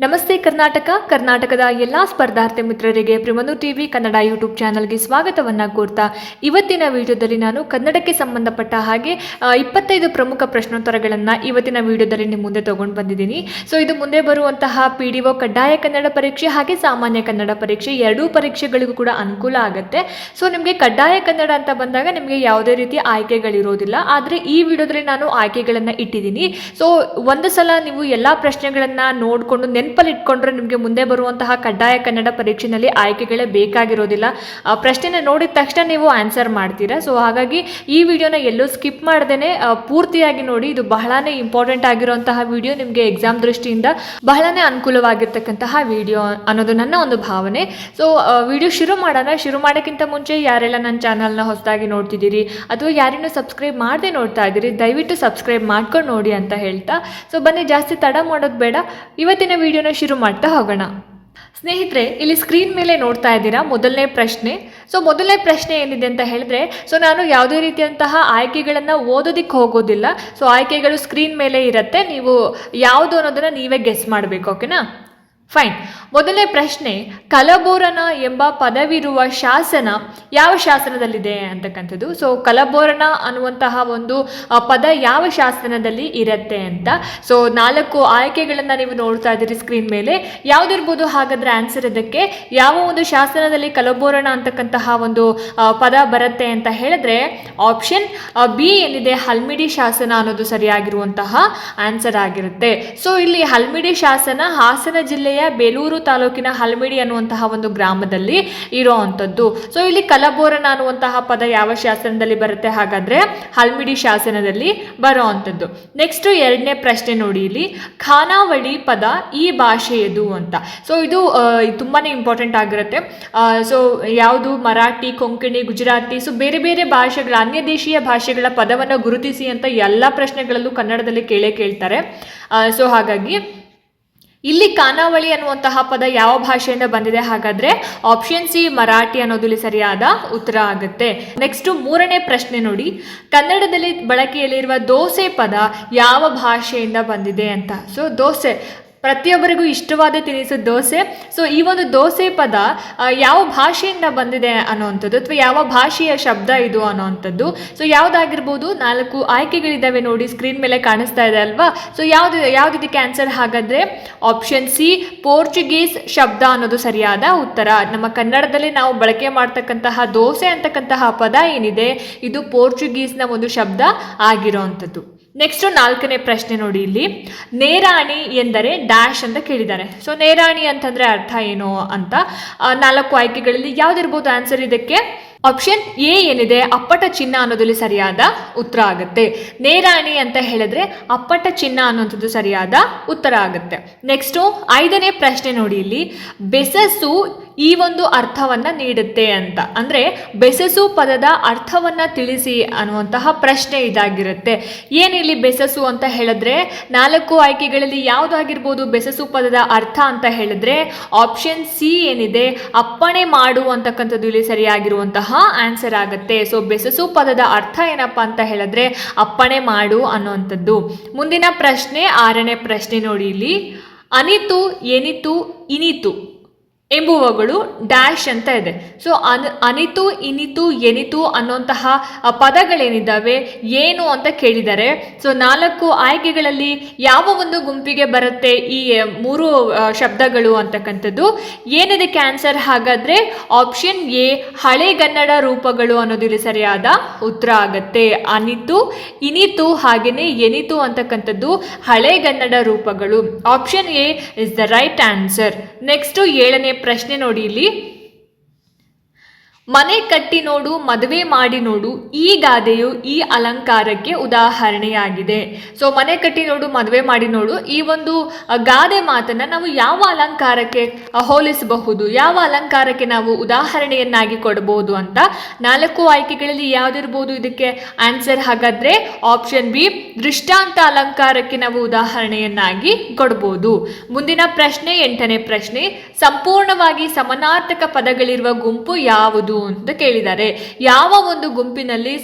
ನಮಸ್ತೆ ಕರ್ನಾಟಕ, ಕರ್ನಾಟಕದ ಎಲ್ಲ ಸ್ಪರ್ಧಾರ್ಥಿ ಮಿತ್ರರಿಗೆ ಪ್ರಿಮನು ಟಿವಿ ಕನ್ನಡ ಯೂಟ್ಯೂಬ್ ಚಾನಲ್ಗೆ ಸ್ವಾಗತವನ್ನು ಕೋರ್ತಾ ಇವತ್ತಿನ ವಿಡಿಯೋದಲ್ಲಿ ನಾನು ಕನ್ನಡಕ್ಕೆ ಸಂಬಂಧಪಟ್ಟ ಹಾಗೆ ಇಪ್ಪತ್ತೈದು ಪ್ರಮುಖ ಪ್ರಶ್ನೋತ್ತರಗಳನ್ನು ಇವತ್ತಿನ ವಿಡಿಯೋದಲ್ಲಿ ನಿಮ್ಮ ಮುಂದೆ ತೊಗೊಂಡು ಬಂದಿದ್ದೀನಿ. ಸೊ, ಇದು ಮುಂದೆ ಬರುವಂತಹ ಪಿ ಡಿ ಒ ಕಡ್ಡಾಯ ಕನ್ನಡ ಪರೀಕ್ಷೆ ಹಾಗೆ ಸಾಮಾನ್ಯ ಕನ್ನಡ ಪರೀಕ್ಷೆ ಎರಡೂ ಪರೀಕ್ಷೆಗಳಿಗೂ ಕೂಡ ಅನುಕೂಲ ಆಗುತ್ತೆ. ಸೊ, ನಿಮಗೆ ಕಡ್ಡಾಯ ಕನ್ನಡ ಅಂತ ಬಂದಾಗ ನಿಮಗೆ ಯಾವುದೇ ರೀತಿ ಆಯ್ಕೆಗಳಿರೋದಿಲ್ಲ. ಆದರೆ ಈ ವಿಡಿಯೋದಲ್ಲಿ ನಾನು ಆಯ್ಕೆಗಳನ್ನು ಇಟ್ಟಿದ್ದೀನಿ. ಸೊ, ಒಂದು ಸಲ ನೀವು ಎಲ್ಲ ಪ್ರಶ್ನೆಗಳನ್ನು ನೋಡಿಕೊಂಡು ನೆನಪಲ್ಲಿ ಇಟ್ಕೊಂಡ್ರೆ ನಿಮಗೆ ಮುಂದೆ ಬರುವಂತಹ ಕಡ್ಡಾಯ ಕನ್ನಡ ಪರೀಕ್ಷೆಯಲ್ಲಿ ಆಯ್ಕೆಗಳೇ ಬೇಕಾಗಿರೋದಿಲ್ಲ. ಪ್ರಶ್ನೆನ ನೋಡಿದ ತಕ್ಷಣ ನೀವು ಆನ್ಸರ್ ಮಾಡ್ತೀರಾ? ಸೊ ಹಾಗಾಗಿ ಈ ವಿಡಿಯೋನ ಎಲ್ಲೂ ಸ್ಕಿಪ್ ಮಾಡ್ದೇ ಪೂರ್ತಿಯಾಗಿ ನೋಡಿ. ಇದು ಬಹಳನೇ ಇಂಪಾರ್ಟೆಂಟ್ ಆಗಿರುವಂತಹ ವಿಡಿಯೋ. ನಿಮಗೆ ಎಕ್ಸಾಮ್ ದೃಷ್ಟಿಯಿಂದ ಬಹಳನೇ ಅನುಕೂಲವಾಗಿರ್ತಕ್ಕಂತಹ ವಿಡಿಯೋ ಅನ್ನೋದು ನನ್ನ ಒಂದು ಭಾವನೆ. ಸೊ ವಿಡಿಯೋ ಶುರು ಮಾಡೋಣ. ಶುರು ಮಾಡೋಕ್ಕಿಂತ ಮುಂಚೆ ಯಾರೆಲ್ಲ ನನ್ನ ಚಾನಲ್ನ ಹೊಸದಾಗಿ ನೋಡ್ತಿದ್ದೀರಿ ಅಥವಾ ಯಾರಿನ್ನೂ ಸಬ್ಸ್ಕ್ರೈಬ್ ಮಾಡದೆ ನೋಡ್ತಾ ಇದ್ದೀರಿ, ದಯವಿಟ್ಟು ಸಬ್ಸ್ಕ್ರೈಬ್ ಮಾಡ್ಕೊಂಡು ನೋಡಿ ಅಂತ ಹೇಳ್ತಾ. ಸೊ ಬನ್ನಿ, ಜಾಸ್ತಿ ತಡ ಮಾಡೋದು ಬೇಡ. ಇವತ್ತಿನ ವಿಡಿಯೋನ ಶುರು ಮಾಡ್ತಾ ಹೋಗೋಣ. ಸ್ನೇಹಿತರೆ, ಇಲ್ಲಿ ಸ್ಕ್ರೀನ್ ಮೇಲೆ ನೋಡ್ತಾ ಇದ್ದೀರಾ ಮೊದಲನೇ ಪ್ರಶ್ನೆ. ಸೊ ಮೊದಲನೇ ಪ್ರಶ್ನೆ ಏನಿದೆ ಅಂತ ಹೇಳಿದ್ರೆ ಸೊ ನಾನು ಯಾವುದೇ ರೀತಿಯಂತಹ ಆಯ್ಕೆಗಳನ್ನು ಓದೋದಕ್ಕೆ ಹೋಗೋದಿಲ್ಲ. ಸೊ ಆಯ್ಕೆಗಳು ಸ್ಕ್ರೀನ್ ಮೇಲೆ ಇರುತ್ತೆ. ನೀವು ಯಾವುದು ಅನ್ನೋದನ್ನು ನೀವೇ ಗೆಸ್ ಮಾಡಬೇಕು ಓಕೆನಾ ಫೈನ್ ಮೊದಲನೇ ಪ್ರಶ್ನೆ, ಕಲಬೋರನ ಎಂಬ ಪದವಿರುವ ಶಾಸನ ಯಾವ ಶಾಸನದಲ್ಲಿದೆ ಅಂತಕ್ಕಂಥದ್ದು? ಸೊ ಕಲಬೋರನ ಅನ್ನುವಂತಹ ಒಂದು ಪದ ಯಾವ ಶಾಸನದಲ್ಲಿ ಇರುತ್ತೆ ಅಂತ. ಸೊ ನಾಲ್ಕು ಆಯ್ಕೆಗಳನ್ನು ನೀವು ನೋಡ್ತಾ ಇದ್ದೀರಿ ಸ್ಕ್ರೀನ್ ಮೇಲೆ. ಯಾವುದಿರ್ಬೋದು ಹಾಗಾದ್ರೆ ಆನ್ಸರ್ ಇದಕ್ಕೆ. ಯಾವ ಒಂದು ಶಾಸನದಲ್ಲಿ ಕಲಬೋರಣ ಅಂತಕ್ಕಂತಹ ಒಂದು ಪದ ಬರುತ್ತೆ ಅಂತ ಹೇಳಿದ್ರೆ ಆಪ್ಷನ್ ಬಿ ಏನಿದೆ ಹಲ್ಮಿಡಿ ಶಾಸನ ಅನ್ನೋದು ಸರಿಯಾಗಿರುವಂತಹ ಆನ್ಸರ್ ಆಗಿರುತ್ತೆ. ಸೊ ಇಲ್ಲಿ ಹಲ್ಮಿಡಿ ಶಾಸನ ಹಾಸನ ಜಿಲ್ಲೆಯ ಬೇಲೂರು ತಾಲೂಕಿನ ಹಲ್ಮಿಡಿ ಅನ್ನುವಂತಹ ಒಂದು ಗ್ರಾಮದಲ್ಲಿ ಇರುವಂಥದ್ದು ಸೊ ಇಲ್ಲಿ ಕಲಬೋರನ ಅನ್ನುವಂತಹ ಪದ ಯಾವ ಶಾಸನದಲ್ಲಿ ಬರುತ್ತೆ? ಹಾಗಾದ್ರೆ ಹಲ್ಮಿಡಿ ಶಾಸನದಲ್ಲಿ ಬರುವಂಥದ್ದು ನೆಕ್ಸ್ಟ್ ಎರಡನೇ ಪ್ರಶ್ನೆ ನೋಡಿ ಇಲ್ಲಿ. ಖಾನಾವಳಿ ಪದ ಈ ಭಾಷೆಯದು ಅಂತ. ಸೊ ಇದು ತುಂಬಾನೇ ಇಂಪಾರ್ಟೆಂಟ್ ಆಗಿರುತ್ತೆ. ಸೊ ಯಾವುದು? ಮರಾಠಿ, ಕೊಂಕಣಿ, ಗುಜರಾತಿ ಸೊ ಬೇರೆ ಬೇರೆ ಭಾಷೆಗಳ, ಅನ್ಯ ದೇಶೀಯ ಭಾಷೆಗಳ ಪದವನ್ನು ಗುರುತಿಸಿ ಅಂತ ಎಲ್ಲ ಪ್ರಶ್ನೆಗಳಲ್ಲೂ ಕನ್ನಡದಲ್ಲಿ ಕೇಳೇ ಕೇಳ್ತಾರೆ. ಸೊ ಹಾಗಾಗಿ ಇಲ್ಲಿ ಖಾನಾವಳಿ ಅನ್ನುವಂತಹ ಪದ ಯಾವ ಭಾಷೆಯಿಂದ ಬಂದಿದೆ? ಹಾಗಾದ್ರೆ ಆಪ್ಷನ್ ಸಿ ಮರಾಠಿ ಅನ್ನೋದು ಸರಿಯಾದ ಉತ್ತರ ಆಗುತ್ತೆ. ನೆಕ್ಸ್ಟ್ ಮೂರನೇ ಪ್ರಶ್ನೆ ನೋಡಿ. ಕನ್ನಡದಲ್ಲಿ ಬಳಕೆಯಲ್ಲಿರುವ ದೋಸೆ ಪದ ಯಾವ ಭಾಷೆಯಿಂದ ಬಂದಿದೆ ಅಂತ. ಸೊ ದೋಸೆ ಪ್ರತಿಯೊಬ್ಬರಿಗೂ ಇಷ್ಟವಾದ ತಿನಿಸು ದೋಸೆ. ಸೊ ಈ ಒಂದು ದೋಸೆ ಪದ ಯಾವ ಭಾಷೆಯಿಂದ ಬಂದಿದೆ ಅನ್ನೋವಂಥದ್ದು ಅಥವಾ ಯಾವ ಭಾಷೆಯ ಶಬ್ದ ಇದು ಅನ್ನೋವಂಥದ್ದು. ಸೊ ಯಾವುದಾಗಿರ್ಬೋದು ನಾಲ್ಕು ಆಯ್ಕೆಗಳಿದ್ದಾವೆ ನೋಡಿ ಸ್ಕ್ರೀನ್ ಮೇಲೆ ಕಾಣಿಸ್ತಾ ಇದೆ ಅಲ್ವಾ? ಸೊ ಯಾವುದು ಯಾವ್ದು ಇದಕ್ಕೆ ಆನ್ಸರ್ ಹಾಗಾದ್ರೆ ಆಪ್ಷನ್ ಸಿ ಪೋರ್ಚುಗೀಸ್ ಶಬ್ದ ಅನ್ನೋದು ಸರಿಯಾದ ಉತ್ತರ. ನಮ್ಮ ಕನ್ನಡದಲ್ಲಿ ನಾವು ಬಳಕೆ ಮಾಡ್ತಕ್ಕಂತಹ ದೋಸೆ ಅಂತಕ್ಕಂತಹ ಪದ ಏನಿದೆ? ಇದು ಪೋರ್ಚುಗೀಸ್ನ ಒಂದು ಶಬ್ದ ಆಗಿರೋವಂಥದ್ದು. ನೆಕ್ಸ್ಟ್ ನಾಲ್ಕನೇ ಪ್ರಶ್ನೆ ನೋಡಿ ಇಲ್ಲಿ. ನೇರಾಣಿ ಎಂದರೆ ಡ್ಯಾಶ್ ಅಂತ ಕೇಳಿದ್ದಾರೆ. ಸೊ ನೇರಾಣಿ ಅಂತಂದ್ರೆ ಅರ್ಥ ಏನು ಅಂತ ನಾಲ್ಕು ಆಯ್ಕೆಗಳಲ್ಲಿ ಯಾವ್ದಿರ್ಬೋದು ಆನ್ಸರ್ ಇದಕ್ಕೆ? ಆಪ್ಷನ್ ಎ ಏನಿದೆ? ಅಪ್ಪಟ ಚಿನ್ನ ಅನ್ನೋದಲ್ಲಿ ಸರಿಯಾದ ಉತ್ತರ ಆಗುತ್ತೆ. ನೇರಾಣಿ ಅಂತ ಹೇಳಿದ್ರೆ ಅಪ್ಪಟ ಚಿನ್ನ ಅನ್ನೋಂಥದ್ದು ಸರಿಯಾದ ಉತ್ತರ ಆಗುತ್ತೆ. ನೆಕ್ಸ್ಟು ಐದನೇ ಪ್ರಶ್ನೆ ನೋಡಿ ಇಲ್ಲಿ. ಬೆಸಸ್ಸು ಈ ಒಂದು ಅರ್ಥವನ್ನ ನೀಡುತ್ತೆ ಅಂತ. ಅಂದ್ರೆ ಬೆಸಸು ಪದದ ಅರ್ಥವನ್ನ ತಿಳಿಸಿ ಅನ್ನುವಂತಹ ಪ್ರಶ್ನೆ ಇದಾಗಿರುತ್ತೆ. ಏನಿಲ್ಲಿ ಬೆಸಸು ಅಂತ ಹೇಳಿದ್ರೆ, ನಾಲ್ಕು ಆಯ್ಕೆಗಳಲ್ಲಿ ಯಾವುದಾಗಿರ್ಬೋದು ಬೆಸಸು ಪದದ ಅರ್ಥ ಅಂತ ಹೇಳಿದ್ರೆ ಆಪ್ಷನ್ ಸಿ ಏನಿದೆ, ಅಪ್ಪಣೆ ಮಾಡು ಅಂತಕ್ಕಂಥದ್ದು ಇಲ್ಲಿ ಸರಿಯಾಗಿರುವಂತಹ ಆನ್ಸರ್ ಆಗುತ್ತೆ. ಸೊ ಬೆಸಸು ಪದದ ಅರ್ಥ ಏನಪ್ಪಾ ಅಂತ ಹೇಳಿದ್ರೆ, ಅಪ್ಪಣೆ ಮಾಡು ಅನ್ನುವಂಥದ್ದು. ಮುಂದಿನ ಪ್ರಶ್ನೆ, ಆರನೇ ಪ್ರಶ್ನೆ ನೋಡಿ ಇಲ್ಲಿ. ಅನಿತು, ಎನಿತು, ಇನಿತು. ಎಂಬುವಗಳು ಡ್ಯಾಶ್ ಅಂತ ಇದೆ. ಸೊ ಅನ್, ಅನಿತು, ಇನಿತು, ಎನಿತು ಅನ್ನುವಂತಹ, ಆ, ಪದಗಳೇನಿದ್ದಾವೆ, ಏನು ಅಂತ ಕೇಳಿದ್ದಾರೆ ಸೊ ನಾಲ್ಕು ಆಯ್ಕೆಗಳಲ್ಲಿ ಯಾವ ಒಂದು ಗುಂಪಿಗೆ ಬರುತ್ತೆ ಈ ಮೂರು ಶಬ್ದಗಳು ಅಂತಕ್ಕಂಥದ್ದು. ಏನಿದೆ ಆನ್ಸರ್ ಹಾಗಾದ್ರೆ ಆಪ್ಷನ್ ಎ ಹಳೆಗನ್ನಡ ರೂಪಗಳು ಅನ್ನೋದು ಇಲ್ಲಿ ಸರಿಯಾದ ಉತ್ತರ ಆಗತ್ತೆ. ಅನಿತು, ಇನಿತು, ಹಾಗೆಯೇ ಎನಿತು ಅಂತಕ್ಕಂಥದ್ದು ಹಳೆಗನ್ನಡ ರೂಪಗಳು. Option A is the right answer next ಏಳನೇ ಪ್ರಶ್ನೆ ನೋಡಿ ಇಲ್ಲಿ. ಮನೆ ಕಟ್ಟಿ ನೋಡು, ಮದುವೆ ಮಾಡಿ ನೋಡು, ಈ ಗಾದೆಯು ಈ ಅಲಂಕಾರಕ್ಕೆ ಉದಾಹರಣೆಯಾಗಿದೆ. ಸೊ ಮನೆ ಕಟ್ಟಿ ನೋಡು, ಮದುವೆ ಮಾಡಿ ನೋಡು, ಈ ಒಂದು ಗಾದೆ ಮಾತನ್ನ ನಾವು ಯಾವ ಅಲಂಕಾರಕ್ಕೆ ಹೋಲಿಸಬಹುದು, ಯಾವ ಅಲಂಕಾರಕ್ಕೆ ನಾವು ಉದಾಹರಣೆಯನ್ನಾಗಿ ಕೊಡಬಹುದು ಅಂತ ನಾಲ್ಕು ಆಯ್ಕೆಗಳಲ್ಲಿ ಯಾವುದಿರ್ಬೋದು ಇದಕ್ಕೆ? ಆನ್ಸರ್ ಹಾಗಾದ್ರೆ ಆಪ್ಷನ್ ಬಿ ದೃಷ್ಟಾಂತ ಅಲಂಕಾರಕ್ಕೆ ನಾವು ಉದಾಹರಣೆಯನ್ನಾಗಿ ಕೊಡ್ಬೋದು. ಮುಂದಿನ ಪ್ರಶ್ನೆ, ಎಂಟನೇ ಪ್ರಶ್ನೆ, ಸಂಪೂರ್ಣವಾಗಿ ಸಮನಾರ್ಥಕ ಪದಗಳಿರುವ ಗುಂಪು ಯಾವುದು? ಅಂತ ಕೇಳಿದ್ದಾರೆ. ಯಾವ ಒಂದು ಗುಂಪಿನಲ್ಲಿ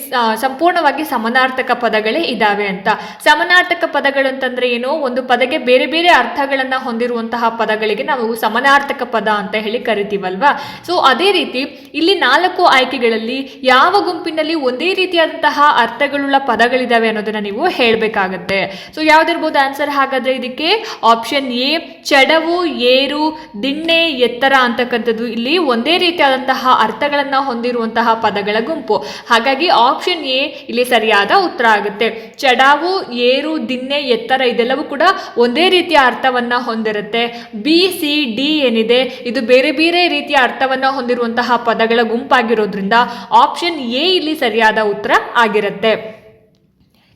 ಸಂಪೂರ್ಣವಾಗಿ ಸಮನಾರ್ಥಕ ಪದಗಳೇ ಇದಾವೆ ಅಂತ. ಸಮನಾರ್ಥಕ ಪದಗಳು ಅಂತಂದ್ರೆ ಏನು ಒಂದು ಪದಕ್ಕೆ ಬೇರೆ ಬೇರೆ ಅರ್ಥಗಳನ್ನ ಹೊಂದಿರುವಂತಹ ಪದಗಳಿಗೆ ನಾವು ಸಮನಾರ್ಥಕ ಪದ ಅಂತ ಹೇಳಿ ಕರಿತೀವಲ್ವಾ? ಸೊ ಅದೇ ರೀತಿ ಇಲ್ಲಿ ನಾಲ್ಕು ಆಯ್ಕೆಗಳಲ್ಲಿ ಯಾವ ಗುಂಪಿನಲ್ಲಿ ಒಂದೇ ರೀತಿಯಾದಂತಹ ಅರ್ಥಗಳುಳ್ಳ ಪದಗಳಿದಾವೆ ಅನ್ನೋದನ್ನ ನೀವು ಹೇಳಬೇಕಾಗತ್ತೆ. ಸೊ ಯಾವ್ದಿರ್ಬೋದು ಆನ್ಸರ್ ಹಾಗಾದ್ರೆ ಇದಕ್ಕೆ ಆಪ್ಷನ್ ಎ, ಚಡವು, ಏರು, ದಿಣ್ಣೆ, ಎತ್ತರ ಅಂತಕ್ಕಂಥದ್ದು. ಇಲ್ಲಿ ಒಂದೇ ರೀತಿಯಾದಂತಹ ಅರ್ಥಗಳನ್ನ ಹೊಂದಿರುವಂತಹ ಪದಗಳ ಗುಂಪು. ಹಾಗಾಗಿ ಆಪ್ಷನ್ ಎ ಇಲ್ಲಿ ಸರಿಯಾದ ಉತ್ತರ ಆಗುತ್ತೆ. ಚಡಾವು, ಏರು ದಿನ್ನೆ ಎತ್ತರ ಇದೆಲ್ಲವೂ ಕೂಡ ಒಂದೇ ರೀತಿಯ ಅರ್ಥವನ್ನ ಹೊಂದಿರುತ್ತೆ. ಬಿ ಸಿ ಡಿ ಏನಿದೆ, ಇದು ಬೇರೆ ಬೇರೆ ರೀತಿಯ ಅರ್ಥವನ್ನ ಹೊಂದಿರುವಂತಹ ಪದಗಳ ಗುಂಪಾಗಿರೋದ್ರಿಂದ ಆಪ್ಷನ್ ಎ ಇಲ್ಲಿ ಸರಿಯಾದ ಉತ್ತರ ಆಗಿರುತ್ತೆ.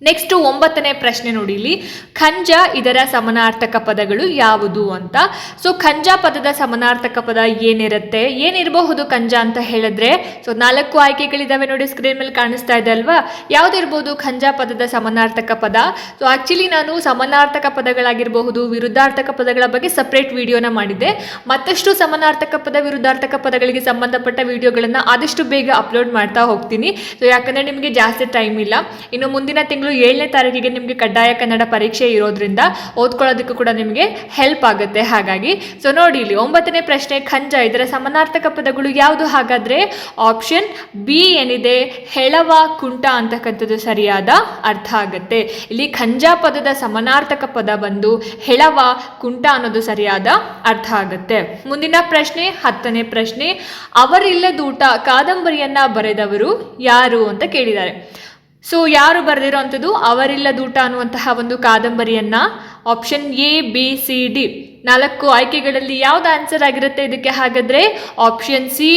ನೆಕ್ಸ್ಟ್ ಒಂಬತ್ತನೇ ಪ್ರಶ್ನೆ ನೋಡಿ ಇಲ್ಲಿ ಖಂಜ ಇದರ ಸಮನಾರ್ಥಕ ಪದಗಳು ಯಾವುದು ಅಂತ. ಸೊ ಖಂಜ ಪದದ ಸಮನಾರ್ಥಕ ಪದ ಏನಿರುತ್ತೆ? ಏನಿರಬಹುದು ಖಂಜ ಅಂತ ಹೇಳಿದ್ರೆ? ಸೊ ನಾಲ್ಕು ಆಯ್ಕೆಗಳಿದ್ದಾವೆ ನೋಡಿ ಸ್ಕ್ರೀನ್ ಮೇಲೆ ಕಾಣಿಸ್ತಾ ಇದೆ ಅಲ್ವಾ? ಯಾವ್ದಿರ್ಬೋದು ಖಂಜ ಪದದ ಸಮನಾರ್ಥಕ ಪದ? ಸೊ ಆಕ್ಚುಲಿ ನಾನು ಸಮನಾರ್ಥಕ ಪದಗಳಾಗಿರಬಹುದು, ವಿರುದ್ಧಾರ್ಥಕ ಪದಗಳ ಬಗ್ಗೆ ಸಪ್ರೇಟ್ ವಿಡಿಯೋನ ಮಾಡಿದ್ದೆ. ಮತ್ತಷ್ಟು ಸಮನಾರ್ಥಕ ಪದ, ವಿರುದ್ಧಾರ್ಥಕ ಪದಗಳಿಗೆ ಸಂಬಂಧಪಟ್ಟ ವಿಡಿಯೋಗಳನ್ನು ಆದಷ್ಟು ಬೇಗ ಅಪ್ಲೋಡ್ ಮಾಡ್ತಾ ಹೋಗ್ತೀನಿ. ಸೊ ಯಾಕಂದ್ರೆ ನಿಮಗೆ ಜಾಸ್ತಿ ಟೈಮ್ ಇಲ್ಲ. ಇನ್ನು ಮುಂದಿನ ತಿಂಗಳು ಏಳನೇ ತಾರೀಕಿಗೆ ನಿಮಗೆ ಕಡ್ಡಾಯ ಕನ್ನಡ ಪರೀಕ್ಷೆ ಇರೋದ್ರಿಂದ ಓದ್ಕೊಳ್ಳೋದಕ್ಕೂ ಕೂಡ ನಿಮಗೆ ಹೆಲ್ಪ್ ಆಗುತ್ತೆ. ಹಾಗಾಗಿ ಸೊ ನೋಡಿ ಇಲ್ಲಿ ಒಂಬತ್ತನೇ ಪ್ರಶ್ನೆ, ಖಂಜ. ಇದರ ಸಮನಾರ್ಥಕ ಪದಗಳು ಯಾವುದು? ಹಾಗಾದ್ರೆ ಆಪ್ಷನ್ ಬಿ ಏನಿದೆ? ಹೆಳವ, ಕುಂಟ ಅಂತಕ್ಕಂಥದ್ದು ಸರಿಯಾದ ಅರ್ಥ ಆಗುತ್ತೆ. ಇಲ್ಲಿ ಖಂಜ ಪದದ ಸಮನಾರ್ಥಕ ಪದ ಬಂದು ಹೆಳವ, ಕುಂಟ ಅನ್ನೋದು ಸರಿಯಾದ ಅರ್ಥ ಆಗುತ್ತೆ. ಮುಂದಿನ ಪ್ರಶ್ನೆ, ಹತ್ತನೇ ಪ್ರಶ್ನೆ. ಅವರಿಲ್ಲದೂಟ ಕಾದಂಬರಿಯನ್ನ ಬರೆದವರು ಯಾರು ಅಂತ ಕೇಳಿದ್ದಾರೆ. ಸೊ ಯಾರು ಬರೆದಿರೋ ಅಂಥದ್ದು ಅವರಿಲ್ಲದೂಟ ಅನ್ನುವಂತಹ ಒಂದು ಕಾದಂಬರಿಯನ್ನ option A B C D ನಾಲ್ಕು ಆಯ್ಕೆಗಳಲ್ಲಿ ಯಾವ್ದು ಆನ್ಸರ್ ಆಗಿರುತ್ತೆ ಇದಕ್ಕೆ? ಹಾಗಾದ್ರೆ ಆಪ್ಷನ್ ಸಿ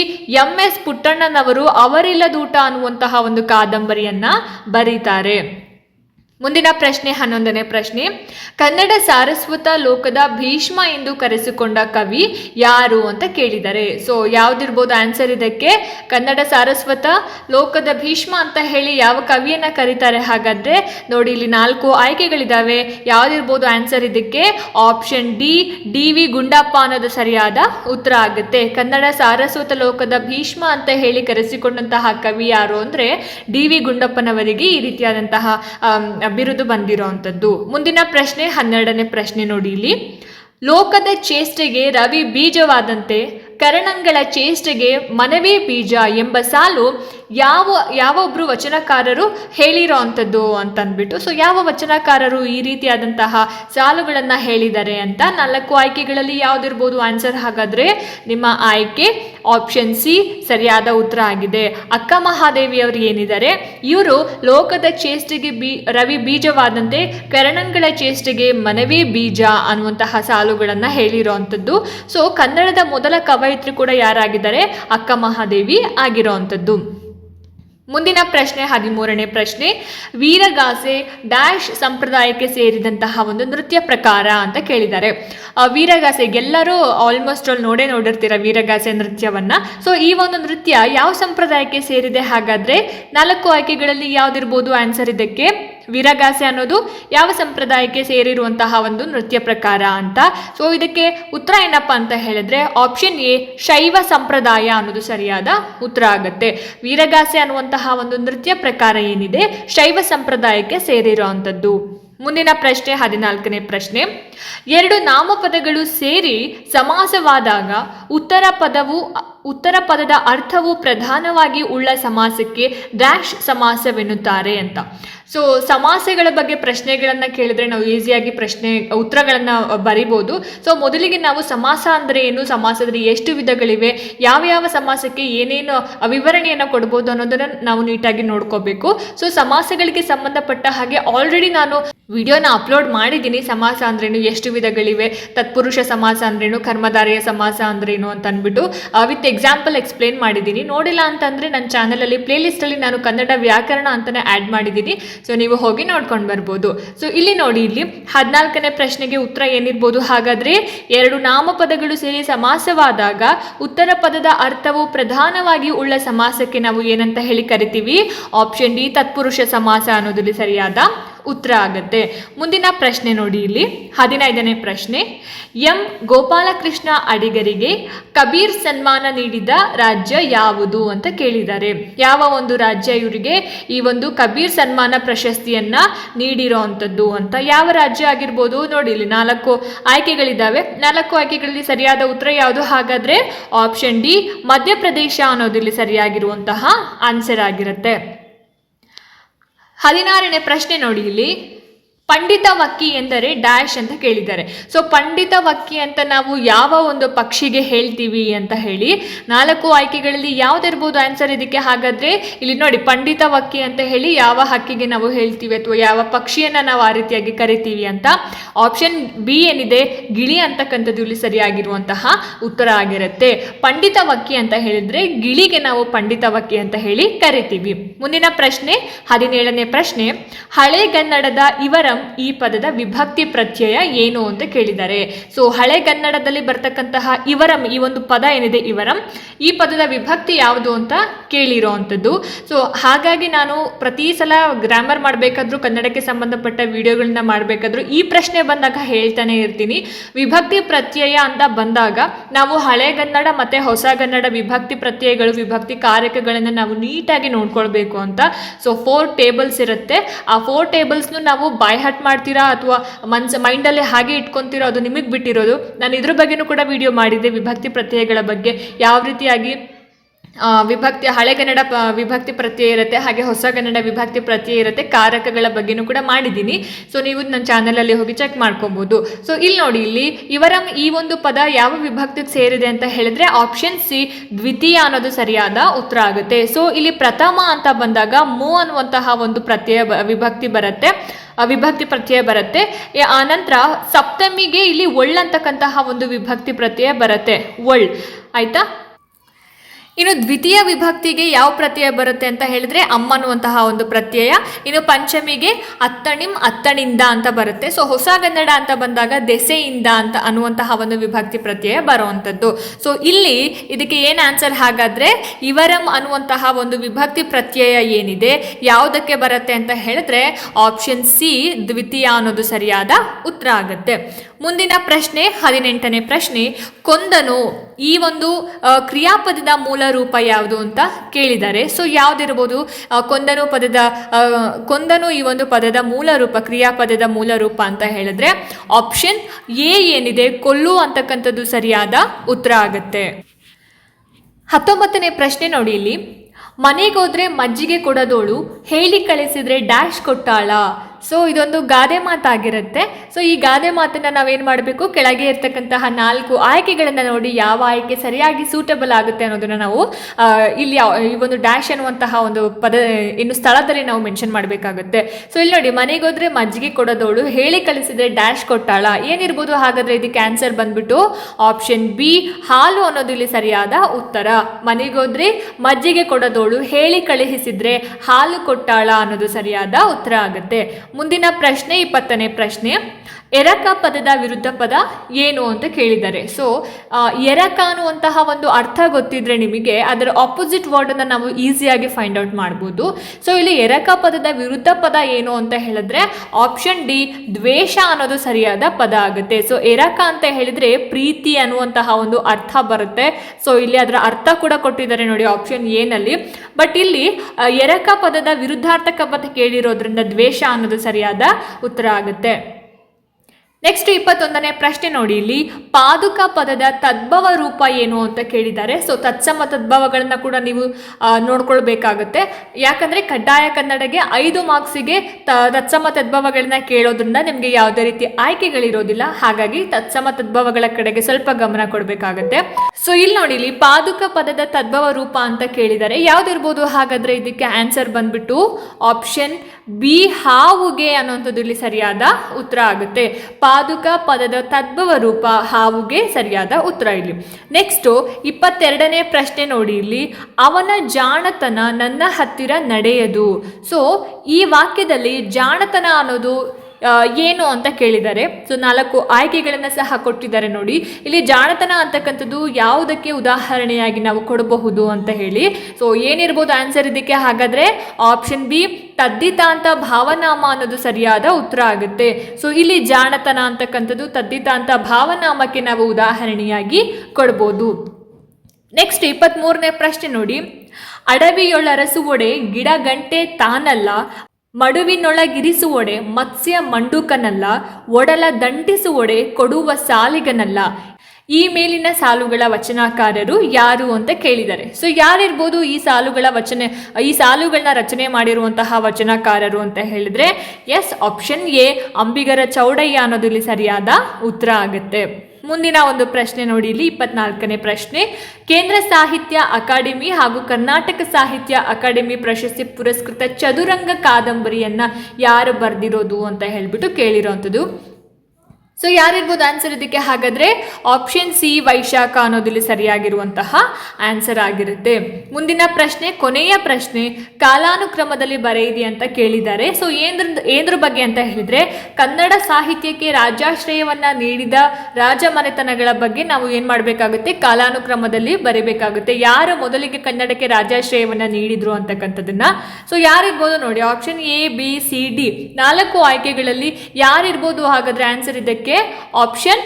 ಎಂ ಎಸ್ ಪುಟ್ಟಣ್ಣನವರು ಅವರಿಲ್ಲದೂಟ ಅನ್ನುವಂತಹ ಒಂದು ಕಾದಂಬರಿಯನ್ನ ಬರೀತಾರೆ. ಮುಂದಿನ ಪ್ರಶ್ನೆ, ಹನ್ನೊಂದನೇ ಪ್ರಶ್ನೆ. ಕನ್ನಡ ಸಾರಸ್ವತ ಲೋಕದ ಭೀಷ್ಮ ಎಂದು ಕರೆಸಿಕೊಂಡ ಕವಿ ಯಾರು ಅಂತ ಕೇಳಿದ್ದಾರೆ ಸೊ ಯಾವ್ದಿರ್ಬೋದು ಆನ್ಸರ್ ಇದಕ್ಕೆ? ಕನ್ನಡ ಸಾರಸ್ವತ ಲೋಕದ ಭೀಷ್ಮ ಅಂತ ಹೇಳಿ ಯಾವ ಕವಿಯನ್ನ ಕರೀತಾರೆ? ಹಾಗಾದ್ರೆ ನೋಡಿ, ಇಲ್ಲಿ ನಾಲ್ಕು ಆಯ್ಕೆಗಳಿದಾವೆ. ಯಾವ್ದಿರ್ಬೋದು ಆನ್ಸರ್ ಇದಕ್ಕೆ? Option D D V Gundappa ಅನ್ನೋದು ಸರಿಯಾದ ಉತ್ತರ ಆಗುತ್ತೆ. ಕನ್ನಡ ಸಾರಸ್ವತ ಲೋಕದ ಭೀಷ್ಮ ಅಂತ ಹೇಳಿ ಕರೆಸಿಕೊಂಡಂತಹ ಕವಿ ಯಾರು ಅಂದ್ರೆ ಡಿ ವಿ ಗುಂಡಪ್ಪನವರಿಗೆ ಈ ರೀತಿಯಾದಂತಹ ಬಿರುದು ಬಂದಿರೋವಂಥದ್ದು ಮುಂದಿನ ಪ್ರಶ್ನೆ, ಹನ್ನೆರಡನೇ ಪ್ರಶ್ನೆ ನೋಡಿ ಇಲ್ಲಿ. ಲೋಕದ ಚೇಷ್ಟೆಗೆ ರವಿ ಬೀಜವಾದಂತೆ ಕರಣಂಗಳ ಚೇಷ್ಟೆಗೆ ಮನವೇ ಬೀಜ ಎಂಬ ಸಾಲು ಯಾವ ಯಾವ ಒಬ್ರು ವಚನಕಾರರು ಹೇಳಿರೋ ಅಂಥದ್ದು ಅಂತ ಅಂದ್ಬಿಟ್ಟು ಸೊ ಯಾವ ವಚನಕಾರರು ಈ ರೀತಿಯಾದಂತಹ ಸಾಲುಗಳನ್ನು ಹೇಳಿದ್ದಾರೆ ಅಂತ ನಾಲ್ಕು ಆಯ್ಕೆಗಳಲ್ಲಿ ಯಾವುದಿರ್ಬೋದು? ಆನ್ಸರ್ ಹಾಗಾದರೆ ನಿಮ್ಮ ಆಯ್ಕೆ ಆಪ್ಷನ್ ಸಿ ಸರಿಯಾದ ಉತ್ತರ ಆಗಿದೆ. ಅಕ್ಕ ಮಹಾದೇವಿಯವರು ಏನಿದ್ದಾರೆ? ಇವರು ಲೋಕದ ಚೇಷ್ಟೆಗೆ ಬೀ, ರವಿ ಬೀಜವಾದಂತೆ ಕರಣಂಗಳ ಚೇಷ್ಟೆಗೆ ಮನವಿ ಬೀಜ ಅನ್ನುವಂತಹ ಸಾಲುಗಳನ್ನು ಹೇಳಿರುವಂಥದ್ದು ಸೊ ಕನ್ನಡದ ಮೊದಲ ಕವಯಿತ್ರಿ ಕೂಡ ಯಾರಾಗಿದ್ದಾರೆ? ಅಕ್ಕ ಮಹಾದೇವಿ ಆಗಿರೋ ಅಂಥದ್ದು ಮುಂದಿನ ಪ್ರಶ್ನೆ, ಹದಿಮೂರನೇ ಪ್ರಶ್ನೆ. ವೀರಗಾಸೆ ಡ್ಯಾಶ್ ಸಂಪ್ರದಾಯಕ್ಕೆ ಸೇರಿದಂತಹ ಒಂದು ನೃತ್ಯ ಪ್ರಕಾರ ಅಂತ ಕೇಳಿದ್ದಾರೆ. ವೀರಗಾಸೆ, ಎಲ್ಲರೂ ಆಲ್ಮೋಸ್ಟ್ ಅಲ್ಲಿ ನೋಡೇ ನೋಡಿರ್ತೀರ ವೀರಗಾಸೆ ನೃತ್ಯವನ್ನ. ಸೊ ಈ ಒಂದು ನೃತ್ಯ ಯಾವ ಸಂಪ್ರದಾಯಕ್ಕೆ ಸೇರಿದೆ? ಹಾಗಾದ್ರೆ ನಾಲ್ಕು ಆಯ್ಕೆಗಳಲ್ಲಿ ಯಾವುದಿರ್ಬೋದು? ಆನ್ಸರ್ ಇದಕ್ಕೆ ವೀರಗಾಸೆ ಅನ್ನೋದು ಯಾವ ಸಂಪ್ರದಾಯಕ್ಕೆ ಸೇರಿರುವಂತಹ ಒಂದು ನೃತ್ಯ ಪ್ರಕಾರ ಅಂತ. ಸೊ ಇದಕ್ಕೆ ಉತ್ತರ ಏನಪ್ಪ ಅಂತ ಹೇಳಿದ್ರೆ ಆಪ್ಷನ್ ಎ, ಶೈವ ಸಂಪ್ರದಾಯ ಅನ್ನೋದು ಸರಿಯಾದ ಉತ್ತರ ಆಗುತ್ತೆ. ವೀರಗಾಸೆ ಅನ್ನುವಂತಹ ಒಂದು ನೃತ್ಯ ಪ್ರಕಾರ ಏನಿದೆ, ಶೈವ ಸಂಪ್ರದಾಯಕ್ಕೆ ಸೇರಿರೋ ಅಂಥದ್ದು ಮುಂದಿನ ಪ್ರಶ್ನೆ, ಹದಿನಾಲ್ಕನೇ ಪ್ರಶ್ನೆ. ಎರಡು ನಾಮಪದಗಳು ಸೇರಿ ಸಮಾಸವಾದಾಗ ಉತ್ತರ ಪದವು, ಉತ್ತರ ಪದದ ಅರ್ಥವು ಪ್ರಧಾನವಾಗಿ ಉಳ್ಳ ಸಮಾಸಕ್ಕೆ ಡ್ಯಾಶ್ ಸಮಾಸವೆನ್ನುತ್ತಾರೆ ಅಂತ. ಸೊ ಸಮಾಸೆಗಳ ಬಗ್ಗೆ ಪ್ರಶ್ನೆಗಳನ್ನು ಕೇಳಿದ್ರೆ ನಾವು ಈಸಿಯಾಗಿ ಪ್ರಶ್ನೆ, ಉತ್ತರಗಳನ್ನು ಬರಿಬೋದು. ಸೊ ಮೊದಲಿಗೆ ನಾವು ಸಮಾಸ ಅಂದರೆ ಏನು? ಸಮಾಸದಲ್ಲಿ ಎಷ್ಟು ವಿಧಗಳಿವೆ? ಯಾವ ಯಾವ ಸಮಾಸಕ್ಕೆ ಏನೇನು ವಿವರಣೆಯನ್ನು ಕೊಡ್ಬೋದು ಅನ್ನೋದನ್ನು ನಾವು ನೀಟಾಗಿ ನೋಡ್ಕೋಬೇಕು. ಸೊ ಸಮಾಸಗಳಿಗೆ ಸಂಬಂಧಪಟ್ಟ ಹಾಗೆ ಆಲ್ರೆಡಿ ನಾನು ವಿಡಿಯೋನ ಅಪ್ಲೋಡ್ ಮಾಡಿದ್ದೀನಿ. ಸಮಾಸ ಅಂದ್ರೇನು? ಎಷ್ಟು ವಿಧಗಳಿವೆ? ತತ್ಪುರುಷ ಸಮಾಸ ಅಂದ್ರೇನು? ಕರ್ಮಧಾರೆಯ ಸಮಾಸ ಅಂದ್ರೇನು ಅಂತ ಅಂದ್ಬಿಟ್ಟು ವಿತ್ ಎಕ್ಸಾಂಪಲ್ ಎಕ್ಸ್ಪ್ಲೇನ್ ಮಾಡಿದ್ದೀನಿ. ನೋಡಿಲ್ಲ ಅಂತಂದರೆ ನನ್ನ ಚಾನಲಲ್ಲಿ ಪ್ಲೇಲಿಸ್ಟಲ್ಲಿ ನಾನು ಕನ್ನಡ ವ್ಯಾಕರಣ ಅಂತಲೇ ಆ್ಯಡ್ ಮಾಡಿದ್ದೀನಿ. ಸೊ ನೀವು ಹೋಗಿ ನೋಡ್ಕೊಂಡು ಬರ್ಬೋದು. ಸೊ ಇಲ್ಲಿ ನೋಡಿ, ಇಲ್ಲಿ ಹದಿನಾಲ್ಕನೇ ಪ್ರಶ್ನೆಗೆ ಉತ್ತರ ಏನಿರ್ಬೋದು? ಹಾಗಾದರೆ ಎರಡು ನಾಮಪದಗಳು ಸೇರಿ ಸಮಾಸವಾದಾಗ ಉತ್ತರ ಪದದ ಅರ್ಥವು ಪ್ರಧಾನವಾಗಿ ಉಳ್ಳ ಸಮಾಸಕ್ಕೆ ನಾವು ಏನಂತ ಹೇಳಿ ಕರಿತೀವಿ? ಆಪ್ಷನ್ ಡಿ ತತ್ಪುರುಷ ಸಮಾಸ ಅನ್ನೋದ್ರಲ್ಲಿ ಸರಿಯಾದ ಉತ್ತರ ಆಗುತ್ತೆ. ಮುಂದಿನ ಪ್ರಶ್ನೆ ನೋಡಿ ಇಲ್ಲಿ. ಹದಿನೈದನೇ ಪ್ರಶ್ನೆ. ಎಂ. ಗೋಪಾಲಕೃಷ್ಣ ಅಡಿಗರಿಗೆ ಕಬೀರ್ ಸನ್ಮಾನ ನೀಡಿದ ರಾಜ್ಯ ಯಾವುದು ಅಂತ ಕೇಳಿದ್ದಾರೆ. ಯಾವ ಒಂದು ರಾಜ್ಯ ಇವರಿಗೆ ಈ ಒಂದು ಕಬೀರ್ ಸನ್ಮಾನ ಪ್ರಶಸ್ತಿಯನ್ನ ನೀಡಿರೋ ಅಂಥದ್ದು ಅಂತ. ಯಾವ ರಾಜ್ಯ ಆಗಿರ್ಬೋದು? ನೋಡಿ ಇಲ್ಲಿ ನಾಲ್ಕು ಆಯ್ಕೆಗಳಿದ್ದಾವೆ. ನಾಲ್ಕು ಆಯ್ಕೆಗಳಲ್ಲಿ ಸರಿಯಾದ ಉತ್ತರ ಯಾವುದು? ಹಾಗಾದ್ರೆ ಆಪ್ಷನ್ ಡಿ ಮಧ್ಯಪ್ರದೇಶ ಅನ್ನೋದು ಇಲ್ಲಿ ಸರಿಯಾಗಿರುವಂತಹ ಆನ್ಸರ್ ಆಗಿರುತ್ತೆ. ಹದಿನಾರನೇ ಪ್ರಶ್ನೆ ನೋಡಿ ಇಲ್ಲಿ. ಪಂಡಿತ ವಕ್ಕಿ ಎಂದರೆ ಡ್ಯಾಶ್ ಅಂತ ಕೇಳಿದ್ದಾರೆ. ಸೊ ಪಂಡಿತ ವಕ್ಕಿ ಅಂತ ನಾವು ಯಾವ ಒಂದು ಪಕ್ಷಿಗೆ ಹೇಳ್ತೀವಿ ಅಂತ ಹೇಳಿ, ನಾಲ್ಕು ಆಯ್ಕೆಗಳಲ್ಲಿ ಯಾವ್ದಿರ್ಬೋದು ಆನ್ಸರ್ ಇದಕ್ಕೆ? ಹಾಗಾದ್ರೆ ಇಲ್ಲಿ ನೋಡಿ, ಪಂಡಿತ ವಕ್ಕಿ ಅಂತ ಹೇಳಿ ಯಾವ ಹಕ್ಕಿಗೆ ನಾವು ಹೇಳ್ತೀವಿ ಅಥವಾ ಯಾವ ಪಕ್ಷಿಯನ್ನ ನಾವು ಆ ರೀತಿಯಾಗಿ ಕರಿತೀವಿ ಅಂತ? ಆಪ್ಷನ್ ಬಿ ಏನಿದೆ? ಗಿಳಿ ಅಂತಕ್ಕಂಥದ್ದು ಇಲ್ಲಿ ಸರಿಯಾಗಿರುವಂತಹ ಉತ್ತರ ಆಗಿರುತ್ತೆ. ಪಂಡಿತ ವಕ್ಕಿ ಅಂತ ಹೇಳಿದ್ರೆ ಗಿಳಿಗೆ ನಾವು ಪಂಡಿತ ವಕ್ಕಿ ಅಂತ ಹೇಳಿ ಕರಿತೀವಿ. ಮುಂದಿನ ಪ್ರಶ್ನೆ, ಹದಿನೇಳನೇ ಪ್ರಶ್ನೆ ಹಳೆಗನ್ನಡದ ಇವರಂ ಈ ಪದದ ವಿಭಕ್ತಿ ಪ್ರತ್ಯಯ ಏನು ಅಂತ ಕೇಳಿದ್ದಾರೆ. ಸೊ ಹಳೆಗನ್ನಡದಲ್ಲಿ ಬರ್ತಕ್ಕಂತಹ ಇವರಂ, ಈ ಒಂದು ಪದ ಏನಿದೆ, ಇವರಂ, ಈ ಪದದ ವಿಭಕ್ತಿ ಯಾವುದು ಅಂತ ಕೇಳಿರೋ ಅಂಥದ್ದು ಸೊ ಹಾಗಾಗಿ ನಾನು ಪ್ರತಿ ಸಲ ಗ್ರಾಮರ್ ಮಾಡಬೇಕಾದ್ರೂ, ಕನ್ನಡಕ್ಕೆ ಸಂಬಂಧಪಟ್ಟ ವಿಡಿಯೋಗಳನ್ನ ಮಾಡಬೇಕಾದ್ರೂ ಈ ಪ್ರಶ್ನೆ ಬಂದಾಗ ಹೇಳ್ತಾನೆ ಇರ್ತೀನಿ. ವಿಭಕ್ತಿ ಪ್ರತ್ಯಯ ಅಂತ ಬಂದಾಗ ನಾವು ಹಳೆಗನ್ನಡ ಮತ್ತೆ ಹೊಸಗನ್ನಡ ವಿಭಕ್ತಿ ಪ್ರತ್ಯಯಗಳು, ವಿಭಕ್ತಿ ಕಾರ್ಯಕಗಳನ್ನು ನಾವು ನೀಟಾಗಿ ನೋಡ್ಕೊಳ್ಬೇಕು ಅಂತ. ಸೊ ಫೋರ್ ಟೇಬಲ್ಸ್ ಇರುತ್ತೆ. ಆ ಫೋರ್ ಟೇಬಲ್ಸ್ನು ನಾವು ಬೈ ಹಟ್ ಮಾಡ್ತೀರಾ ಅಥವಾ ಮನ್ಸ, ಮೈಂಡಲ್ಲೇ ಹಾಗೆ ಇಟ್ಕೊಂತೀರೋ ಅದು ನಿಮಗೆ ಬಿಟ್ಟಿರೋದು. ನಾನು ಇದ್ರ ಬಗ್ಗೆನೂ ಕೂಡ ವಿಡಿಯೋ ಮಾಡಿದ್ದೆ, ವಿಭಕ್ತಿ ಪ್ರತ್ಯಯಗಳ ಬಗ್ಗೆ. ಯಾವ ರೀತಿಯಾಗಿ ವಿಭಕ್ತಿ ಹಳೆಗನ್ನಡ ಪ, ವಿಭಕ್ತಿ ಪ್ರತ್ಯಯ ಇರುತ್ತೆ, ಹಾಗೆ ಹೊಸ ಕನ್ನಡ ವಿಭಕ್ತಿ ಪ್ರತ್ಯಯ ಇರುತ್ತೆ, ಕಾರಕಗಳ ಬಗ್ಗೆನೂ ಕೂಡ ಮಾಡಿದ್ದೀನಿ. ಸೊ ನೀವು ನನ್ನ ಚಾನಲಲ್ಲಿ ಹೋಗಿ ಚೆಕ್ ಮಾಡ್ಕೊಬೋದು. ಸೊ ಇಲ್ಲಿ ನೋಡಿ, ಇಲ್ಲಿ ಇವರ ಈ ಒಂದು ಪದ ಯಾವ ವಿಭಕ್ತಿಗೆ ಸೇರಿದೆ ಅಂತ ಹೇಳಿದ್ರೆ ಆಪ್ಷನ್ ಸಿ ದ್ವಿತೀಯ ಅನ್ನೋದು ಸರಿಯಾದ ಉತ್ತರ ಆಗುತ್ತೆ. ಸೊ ಇಲ್ಲಿ ಪ್ರಥಮ ಅಂತ ಬಂದಾಗ ಮೂ ಅನ್ನುವಂತಹ ಒಂದು ಪ್ರತ್ಯಯ ವಿಭಕ್ತಿ ಬರುತ್ತೆ. ವಿಭಕ್ತಿ ಪ್ರತ್ಯಯ ಬರುತ್ತೆ. ಆನಂತರ ಸಪ್ತಮಿಗೆ ಇಲ್ಲಿ ಒಳ್ ಅಂತಕ್ಕಂತಹ ಒಂದು ವಿಭಕ್ತಿ ಪ್ರತ್ಯಯ ಬರುತ್ತೆ. ಒಳ್. ಆಯ್ತಾ? ಇನ್ನು ದ್ವಿತೀಯ ವಿಭಕ್ತಿಗೆ ಯಾವ ಪ್ರತ್ಯಯ ಬರುತ್ತೆ ಅಂತ ಹೇಳಿದ್ರೆ ಅಮ್ಮ ಅನ್ನುವಂತಹ ಒಂದು ಪ್ರತ್ಯಯ. ಇನ್ನು ಪಂಚಮಿಗೆ ಅತ್ತಣಿಂ ಅತ್ತಣಿಂದ ಅಂತ ಬರುತ್ತೆ. ಸೊ ಹೊಸ ಕನ್ನಡ ಅಂತ ಬಂದಾಗ ದೆಸೆಯಿಂದ ಅಂತ ಅನ್ನುವಂತಹ ಒಂದು ವಿಭಕ್ತಿ ಪ್ರತ್ಯಯ ಬರುವಂಥದ್ದು ಸೊ ಇಲ್ಲಿ ಇದಕ್ಕೆ ಏನು ಆನ್ಸರ್ ಹಾಗಾದ್ರೆ ಇವರಂ ಅನ್ನುವಂತಹ ಒಂದು ವಿಭಕ್ತಿ ಪ್ರತ್ಯಯ ಏನಿದೆ, ಯಾವುದಕ್ಕೆ ಬರುತ್ತೆ ಅಂತ ಹೇಳಿದ್ರೆ ಆಪ್ಷನ್ ಸಿ ದ್ವಿತೀಯ ಅನ್ನೋದು ಸರಿಯಾದ ಉತ್ತರ ಆಗುತ್ತೆ. ಮುಂದಿನ ಪ್ರಶ್ನೆ, ಹದಿನೆಂಟನೇ ಪ್ರಶ್ನೆ. ಕೊಂದನು, ಈ ಒಂದು ಕ್ರಿಯಾಪದದ ಮೂಲ ರೂಪ ಯಾವುದು ಅಂತ ಕೇಳಿದ್ದಾರೆ ಸೊ ಯಾವುದಿರ್ಬೋದು? ಕೊಂದನು ಪದದ ಕೊಂದನು ಈ ಒಂದು ಪದದ ಮೂಲ ರೂಪ, ಕ್ರಿಯಾಪದದ ಮೂಲ ರೂಪ ಅಂತ ಹೇಳಿದ್ರೆ ಆಪ್ಷನ್ ಎ ಏನಿದೆ? ಕೊಲ್ಲು ಅಂತಕ್ಕಂಥದ್ದು ಸರಿಯಾದ ಉತ್ತರ ಆಗುತ್ತೆ. ಹತ್ತೊಂಬತ್ತನೇ ಪ್ರಶ್ನೆ ನೋಡಿ ಇಲ್ಲಿ. ಮನೆಗೋದ್ರೆ ಮಜ್ಜಿಗೆ ಕೊಡದೋಳು, ಹೇಳಿ ಕಳಿಸಿದ್ರೆ ಡ್ಯಾಶ್ ಕೊಟ್ಟಾಳ. ಸೊ ಇದೊಂದು ಗಾದೆ ಮಾತಾಗಿರುತ್ತೆ. ಸೊ ಈ ಗಾದೆ ಮಾತನ್ನ ನಾವೇನು ಮಾಡಬೇಕು? ಕೆಳಗೆ ಇರ್ತಕ್ಕಂತಹ ನಾಲ್ಕು ಆಯ್ಕೆಗಳನ್ನು ನೋಡಿ ಯಾವ ಆಯ್ಕೆ ಸರಿಯಾಗಿ ಸೂಟಬಲ್ ಆಗುತ್ತೆ ಅನ್ನೋದನ್ನ ನಾವು ಇಲ್ಲಿ ಈ ಒಂದು ಡ್ಯಾಶ್ ಅನ್ನುವಂತಹ ಒಂದು ಪದ, ಇನ್ನು ಸ್ಥಳದಲ್ಲಿ ನಾವು ಮೆನ್ಷನ್ ಮಾಡಬೇಕಾಗುತ್ತೆ. ಸೊ ಇಲ್ಲಿ ನೋಡಿ ಮನೆಗೋದ್ರೆ ಮಜ್ಜಿಗೆ ಕೊಡೋದವಳು ಹೇಳಿ ಕಲಿಸಿದ್ರೆ ಡ್ಯಾಶ್ ಕೊಟ್ಟಾಳ. ಏನಿರ್ಬೋದು? ಹಾಗಾದ್ರೆ ಇದಕ್ಕೆ ಆನ್ಸರ್ ಬಂದ್ಬಿಟ್ಟು ಆಪ್ಷನ್ ಬಿ ಹಾಲು ಅನ್ನೋದು ಇಲ್ಲಿ ಸರಿಯಾದ ಉತ್ತರ. ಮನೆಗೋದ್ರೆ ಮಜ್ಜಿಗೆ ಕೊಡೋದವಳು ಹೇಳಿ ಕಳುಹಿಸಿದ್ರೆ ಹಾಲು ಕೊಟ್ಟಾಳ ಅನ್ನೋದು ಸರಿಯಾದ ಉತ್ತರ ಆಗುತ್ತೆ. ಮುಂದಿನ ಪ್ರಶ್ನೆ ಇಪ್ಪತ್ತನೇ ಪ್ರಶ್ನೆ. ಎರಕ ಪದದ ವಿರುದ್ಧ ಪದ ಏನು ಅಂತ ಕೇಳಿದ್ದಾರೆ. ಸೊ ಎರಕ ಅನ್ನುವಂತಹ ಒಂದು ಅರ್ಥ ಗೊತ್ತಿದ್ರೆ ನಿಮಗೆ ಅದರ ಆಪೋಸಿಟ್ ವರ್ಡನ್ನು ನಾವು ಈಸಿಯಾಗಿ ಫೈಂಡ್ ಔಟ್ ಮಾಡ್ಬೋದು. ಸೊ ಇಲ್ಲಿ ಎರಕ ಪದದ ವಿರುದ್ಧ ಪದ ಏನು ಅಂತ ಹೇಳಿದ್ರೆ ಆಪ್ಷನ್ ಡಿ ದ್ವೇಷ ಅನ್ನೋದು ಸರಿಯಾದ ಪದ ಆಗುತ್ತೆ. ಸೊ ಎರಕ ಅಂತ ಹೇಳಿದ್ರೆ ಪ್ರೀತಿ ಅನ್ನುವಂತಹ ಒಂದು ಅರ್ಥ ಬರುತ್ತೆ. ಸೊ ಇಲ್ಲಿ ಅದರ ಅರ್ಥ ಕೂಡ ಕೊಟ್ಟಿದ್ದಾರೆ ನೋಡಿ ಆಪ್ಷನ್ ಏನಲ್ಲಿ ಬಟ್ ಇಲ್ಲಿ ಎರಕ ಪದದ ವಿರುದ್ಧಾರ್ಥಕ ಪದ ಕೇಳಿರೋದ್ರಿಂದ ದ್ವೇಷ ಅನ್ನೋದು ಸರಿಯಾದ ಉತ್ತರ ಆಗುತ್ತೆ. ನೆಕ್ಸ್ಟ್ ಇಪ್ಪತ್ತೊಂದನೇ ಪ್ರಶ್ನೆ ನೋಡಿ ಇಲ್ಲಿ. ಪಾದುಕ ಪದದ ತದ್ಭವ ರೂಪ ಏನು ಅಂತ ಕೇಳಿದ್ದಾರೆ. ಸೊ ತತ್ಸಮ ತದ್ಭವಗಳನ್ನು ಕೂಡ ನೀವು ನೋಡ್ಕೊಳ್ಬೇಕಾಗುತ್ತೆ. ಯಾಕಂದ್ರೆ ಕಡ್ಡಾಯ ಕನ್ನಡಗೆ ಐದು ಮಾರ್ಕ್ಸಿಗೆ ತ, ತತ್ಸಮ ತದ್ಭವಗಳನ್ನ ಕೇಳೋದ್ರಿಂದ ನಿಮಗೆ ಯಾವುದೇ ರೀತಿ ಆಯ್ಕೆಗಳಿರೋದಿಲ್ಲ. ಹಾಗಾಗಿ ತತ್ಸಮ ತದ್ಭವಗಳ ಕಡೆಗೆ ಸ್ವಲ್ಪ ಗಮನ ಕೊಡಬೇಕಾಗುತ್ತೆ. ಸೊ ಇಲ್ಲಿ ನೋಡಿ ಇಲ್ಲಿ ಪಾದುಕ ಪದದ ತದ್ಭವ ರೂಪ ಅಂತ ಕೇಳಿದ್ದಾರೆ ಯಾವ್ದಿರ್ಬೋದು? ಹಾಗಾದ್ರೆ ಇದಕ್ಕೆ ಆನ್ಸರ್ ಬಂದ್ಬಿಟ್ಟು ಆಪ್ಷನ್ ಬಿ ಹಾವುಗೆ ಅನ್ನೋಂಥದ್ದು ಇಲ್ಲಿ ಸರಿಯಾದ ಉತ್ತರ ಆಗುತ್ತೆ. ಪಾದುಕ ಪದದ ತದ್ಭವ ರೂಪ ಹಾವುಗೆ ಸರಿಯಾದ ಉತ್ತರ ಇಲ್ಲಿ. ನೆಕ್ಸ್ಟು ಇಪ್ಪತ್ತೆರಡನೇ ಪ್ರಶ್ನೆ ನೋಡಿ ಇಲ್ಲಿ. ಅವನ ಜಾಣತನ ನನ್ನ ಹತ್ತಿರ ನಡೆಯದು. ಸೊ ಈ ವಾಕ್ಯದಲ್ಲಿ ಜಾಣತನ ಅನ್ನೋದು ಏನು ಅಂತ ಕೇಳಿದ್ದಾರೆ ಸೊ ನಾಲ್ಕು ಆಯ್ಕೆಗಳನ್ನು ಸಹ ಕೊಟ್ಟಿದ್ದಾರೆ ನೋಡಿ. ಇಲ್ಲಿ ಜಾಣತನ ಅಂತಕ್ಕಂಥದ್ದು ಯಾವುದಕ್ಕೆ ಉದಾಹರಣೆಯಾಗಿ ನಾವು ಕೊಡಬಹುದು ಅಂತ ಹೇಳಿ. ಸೊ ಏನಿರ್ಬೋದು ಆನ್ಸರ್ ಇದಕ್ಕೆ? ಹಾಗಾದ್ರೆ ಆಪ್ಷನ್ ಬಿ ತದ್ದಿತಾಂತ ಭಾವನಾಮ ಅನ್ನೋದು ಸರಿಯಾದ ಉತ್ತರ ಆಗುತ್ತೆ. ಸೊ ಇಲ್ಲಿ ಜಾಣತನ ಅಂತಕ್ಕಂಥದ್ದು ತದ್ದಿತಾಂತ ಭಾವನಾಮಕ್ಕೆ ನಾವು ಉದಾಹರಣೆಯಾಗಿ ಕೊಡ್ಬೋದು ನೆಕ್ಸ್ಟ್ ಇಪ್ಪತ್ತ್ಮೂರನೇ ಪ್ರಶ್ನೆ ನೋಡಿ. ಅಡವಿಯೊಳರಸುವೊಡೆ ಗಿಡ ಗಂಟೆ ತಾನಲ್ಲ ಮಡುವಿನೊಳಗಿರಿಸುವೊಡೆ ಮತ್ಸ್ಯ ಮಂಡೂಕನಲ್ಲ, ಒಡಲ ದಂಟಿಸುವೊಡೆ ಕೊಡುವ ಸಾಲಿಗನಲ್ಲ. ಈ ಮೇಲಿನ ಸಾಲುಗಳ ವಚನಕಾರರು ಯಾರು ಅಂತ ಕೇಳಿದ್ದಾರೆ ಸೊ ಯಾರಿರ್ಬೋದು ಈ ಸಾಲುಗಳ ವಚನೆ, ಈ ಸಾಲುಗಳನ್ನ ರಚನೆ ಮಾಡಿರುವಂತಹ ವಚನಕಾರರು ಅಂತ ಹೇಳಿದ್ರೆ yes option A Ambigara Chowdaiah ಅನ್ನೋದಿಲ್ಲಿ ಸರಿಯಾದ ಉತ್ತರ ಆಗುತ್ತೆ. ಮುಂದಿನ ಒಂದು ಪ್ರಶ್ನೆ ನೋಡಿ, ಇಲ್ಲಿ ಇಪ್ಪತ್ನಾಲ್ಕನೇ ಪ್ರಶ್ನೆ. ಕೇಂದ್ರ ಸಾಹಿತ್ಯ ಅಕಾಡೆಮಿ ಹಾಗೂ ಕರ್ನಾಟಕ ಸಾಹಿತ್ಯ ಅಕಾಡೆಮಿ ಪ್ರಶಸ್ತಿ ಪುರಸ್ಕೃತ ಚದುರಂಗ ಕಾದಂಬರಿಯನ್ನ ಯಾರು ಬರೆದಿರೋದು ಅಂತ ಹೇಳಿಬಿಟ್ಟು ಕೇಳಿರೋವಂಥದ್ದು ಸೊ ಯಾರಿರ್ಬೋದು ಆನ್ಸರ್ ಇದಕ್ಕೆ? ಹಾಗಾದ್ರೆ ಆಪ್ಷನ್ ಸಿ ವೈಶಾಖ ಅನ್ನೋದಿಲ್ಲಿ ಸರಿಯಾಗಿರುವಂತಹ ಆನ್ಸರ್ ಆಗಿರುತ್ತೆ. ಮುಂದಿನ ಪ್ರಶ್ನೆ, ಕೊನೆಯ ಪ್ರಶ್ನೆ, ಕಾಲಾನುಕ್ರಮದಲ್ಲಿ ಬರೆಯಿರಿ ಅಂತ ಕೇಳಿದ್ದಾರೆ. ಸೊ ಏನ್ರ ಏನ್ರ ಬಗ್ಗೆ ಅಂತ ಹೇಳಿದ್ರೆ, ಕನ್ನಡ ಸಾಹಿತ್ಯಕ್ಕೆ ರಾಜಾಶ್ರಯವನ್ನ ನೀಡಿದ ರಾಜ ಮನೆತನಗಳ ಬಗ್ಗೆ ನಾವು ಏನ್ ಮಾಡಬೇಕಾಗುತ್ತೆ? ಕಾಲಾನುಕ್ರಮದಲ್ಲಿ ಬರೀಬೇಕಾಗುತ್ತೆ. ಯಾರು ಮೊದಲಿಗೆ ಕನ್ನಡಕ್ಕೆ ರಾಜಾಶ್ರಯವನ್ನ ನೀಡಿದ್ರು ಅಂತಕ್ಕಂಥದ್ದನ್ನ. ಸೊ ಯಾರಿರ್ಬೋದು ನೋಡಿ option A B C D ನಾಲ್ಕು ಆಯ್ಕೆಗಳಲ್ಲಿ ಯಾರಿರ್ಬೋದು? ಹಾಗಾದ್ರೆ ಆನ್ಸರ್ ಇದಕ್ಕೆ ಆಪ್ಷನ್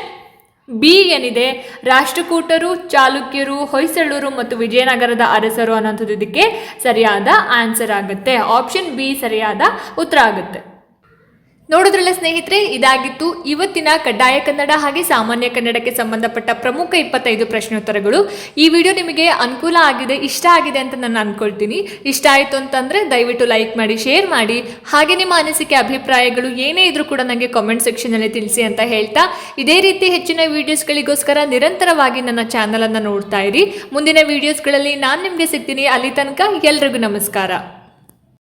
ಬಿ ಏನಿದೆ? ರಾಷ್ಟ್ರಕೂಟರು, ಚಾಲುಕ್ಯರು, ಹೊಯ್ಸಳರು ಮತ್ತು ವಿಜಯನಗರದ ಅರಸರು ಅನ್ನೋಂಥದ್ದು ಇದಕ್ಕೆ ಸರಿಯಾದ ಆನ್ಸರ್ ಆಗುತ್ತೆ. ಆಪ್ಷನ್ ಬಿ ಸರಿಯಾದ ಉತ್ತರ ಆಗುತ್ತೆ. ನೋಡಿದ್ರಲ್ಲ ಸ್ನೇಹಿತರೆ, ಇದಾಗಿತ್ತು ಇವತ್ತಿನ ಕಡ್ಡಾಯ ಕನ್ನಡ ಹಾಗೆ ಸಾಮಾನ್ಯ ಕನ್ನಡಕ್ಕೆ ಸಂಬಂಧಪಟ್ಟ ಪ್ರಮುಖ ಇಪ್ಪತ್ತೈದು ಪ್ರಶ್ನೋತ್ತರಗಳು. ಈ ವಿಡಿಯೋ ನಿಮಗೆ ಅನುಕೂಲ ಆಗಿದೆ, ಇಷ್ಟ ಆಗಿದೆ ಅಂತ ನಾನು ಅನ್ಕೊಳ್ತೀನಿ. ಇಷ್ಟ ಆಯಿತು ಅಂತಂದರೆ ದಯವಿಟ್ಟು ಲೈಕ್ ಮಾಡಿ, ಶೇರ್ ಮಾಡಿ. ಹಾಗೆ ನಿಮ್ಮ ಅನಿಸಿಕೆ, ಅಭಿಪ್ರಾಯಗಳು ಏನೇ ಇದ್ರೂ ಕೂಡ ನನಗೆ ಕಾಮೆಂಟ್ ಸೆಕ್ಷನಲ್ಲಿ ತಿಳಿಸಿ ಅಂತ ಹೇಳ್ತಾ. ಇದೇ ರೀತಿ ಹೆಚ್ಚಿನ ವಿಡಿಯೋಸ್ಗಳಿಗೋಸ್ಕರ ನಿರಂತರವಾಗಿ ನನ್ನ ಚಾನಲನ್ನು ನೋಡ್ತಾ ಇರಿ. ಮುಂದಿನ ವಿಡಿಯೋಸ್ಗಳಲ್ಲಿ ನಾನು ನಿಮಗೆ ಸಿಗ್ತೀನಿ. ಅಲ್ಲಿ ತನಕ ಎಲ್ರಿಗೂ ನಮಸ್ಕಾರ.